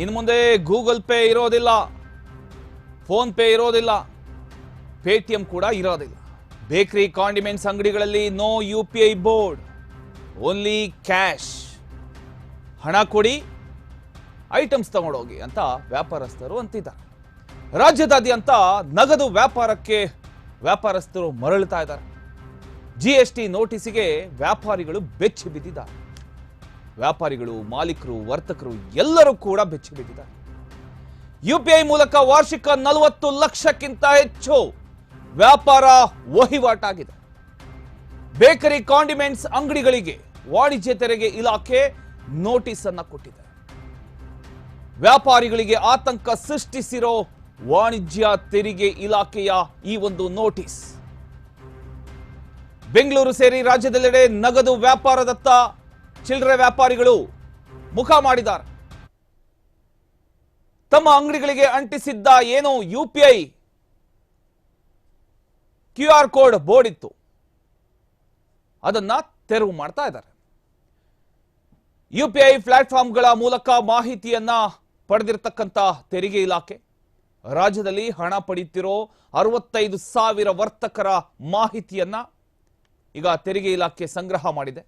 ಇನ್ನು ಮುಂದೆ Google Pay ಇರೋದಿಲ್ಲ, ಫೋನ್ ಪೇ ಇರೋದಿಲ್ಲ, ಪೇಟಿಎಂ ಕೂಡ ಇರೋದಿಲ್ಲ. ಬೇಕರಿ ಕಾಂಡಿಮೆಂಟ್ಸ್ ಅಂಗಡಿಗಳಲ್ಲಿ no U P I board only cash ಹಣ ಕೊಡಿ ಐಟಮ್ಸ್ ತಗೊಂಡೋಗಿ ಅಂತ ವ್ಯಾಪಾರಸ್ಥರು ಅಂತಿದ್ದಾರೆ. ರಾಜ್ಯದಾದ್ಯಂತ ನಗದು ವ್ಯಾಪಾರಕ್ಕೆ ವ್ಯಾಪಾರಸ್ಥರು ಮರಳುತ್ತಾ ಇದ್ದಾರೆ. ಜಿ ಎಸ್ ಟಿ ನೋಟಿಸಿಗೆ ವ್ಯಾಪಾರಿಗಳು ಬೆಚ್ಚಿ ಬಿದ್ದಿದ್ದಾರೆ. ವ್ಯಾಪಾರಿಗಳು, ಮಾಲೀಕರು, ವರ್ತಕರು ಎಲ್ಲರೂ ಕೂಡ ಬೆಚ್ಚಿ ಬಿದ್ದಿದ್ದಾರೆ. ಯುಪಿಐ ಮೂಲಕ ವಾರ್ಷಿಕ ನಲವತ್ತು ಲಕ್ಷಕ್ಕಿಂತ ಹೆಚ್ಚು ವ್ಯಾಪಾರ ವಹಿವಾಟಾಗಿದೆ. ಬೇಕರಿ ಕಾಂಡಿಮೆಂಟ್ಸ್ ಅಂಗಡಿಗಳಿಗೆ ವಾಣಿಜ್ಯ ತೆರಿಗೆ ಇಲಾಖೆ ನೋಟಿಸ್ ಅನ್ನ ಕೊಟ್ಟಿದೆ. ವ್ಯಾಪಾರಿಗಳಿಗೆ ಆತಂಕ ಸೃಷ್ಟಿಸಿರೋ ವಾಣಿಜ್ಯ ತೆರಿಗೆ ಇಲಾಖೆಯ ಈ ಒಂದು ನೋಟಿಸ್. ಬೆಂಗಳೂರು ಸೇರಿ ರಾಜ್ಯದೆಲ್ಲೆಡೆ ನಗದು ವ್ಯಾಪಾರದತ್ತ ಚಿಲ್ಲರೆ ವ್ಯಾಪಾರಿಗಳು ಮುಖ ಮಾಡಿದ್ದಾರೆ. ತಮ್ಮ ಅಂಗಡಿಗಳಿಗೆ ಅಂಟಿಸಿದ್ದ ಏನು U P Q R code board ಇತ್ತು ಅದನ್ನ ತೆರವು ಮಾಡ್ತಾ ಇದ್ದಾರೆ. ಯು ಪಿ ಐ ಪ್ಲಾಟ್ಫಾರ್ಮ್ಗಳ ಮೂಲಕ ಮಾಹಿತಿಯನ್ನ ಪಡೆದಿರತಕ್ಕಂತ ತೆರಿಗೆ ಇಲಾಖೆ, ರಾಜ್ಯದಲ್ಲಿ ಹಣ ಪಡೆಯುತ್ತಿರೋ ಅರವತ್ತೈದು ಸಾವಿರ ವರ್ತಕರ ಮಾಹಿತಿಯನ್ನ ಈಗ ತೆರಿಗೆ ಇಲಾಖೆ ಸಂಗ್ರಹ ಮಾಡಿದೆ.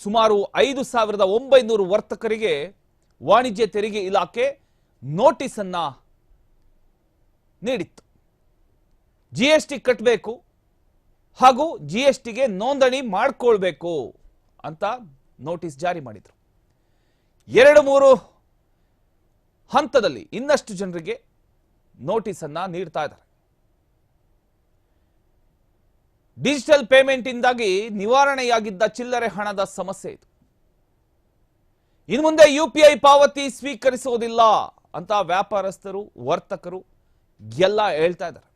ಸುಮಾರು ಐದು ಸಾವಿರದ ಒಂಬೈನೂರು ವರ್ತಕರಿಗೆ ವಾಣಿಜ್ಯ ತೆರಿಗೆ ಇಲಾಖೆ ನೋಟಿಸ್ ಅನ್ನ ನೀಡಿತ್ತು. ಜಿ ಎಸ್ ಟಿ ಕಟ್ಟಬೇಕು ಹಾಗೂ ಜಿ ಎಸ್ ಟಿಗೆ ನೋಂದಣಿ ಮಾಡಿಕೊಳ್ಬೇಕು ಅಂತ ನೋಟಿಸ್ ಜಾರಿ ಮಾಡಿದ್ರು. ಎರಡು ಮೂರು ಹಂತದಲ್ಲಿ ಇನ್ನಷ್ಟು ಜನರಿಗೆ ನೋಟಿಸ್ ಅನ್ನ ನೀಡ್ತಾ ಇದ್ದಾರೆ. ಡಿಜಿಟಲ್ ಪೇಮೆಂಟ್ ಇಂದಾಗಿ ನಿವಾರಣೆಯಾಗಿದ್ದ ಚಿಲ್ಲರೆ ಹಣದ ಸಮಸ್ಯೆ ಇದು. ಇನ್ನು ಮುಂದೆ ಯು ಪಾವತಿ ಸ್ವೀಕರಿಸುವುದಿಲ್ಲ ಅಂತ ವ್ಯಾಪಾರಸ್ಥರು, ವರ್ತಕರು ಎಲ್ಲ ಹೇಳ್ತಾ ಇದ್ದಾರೆ.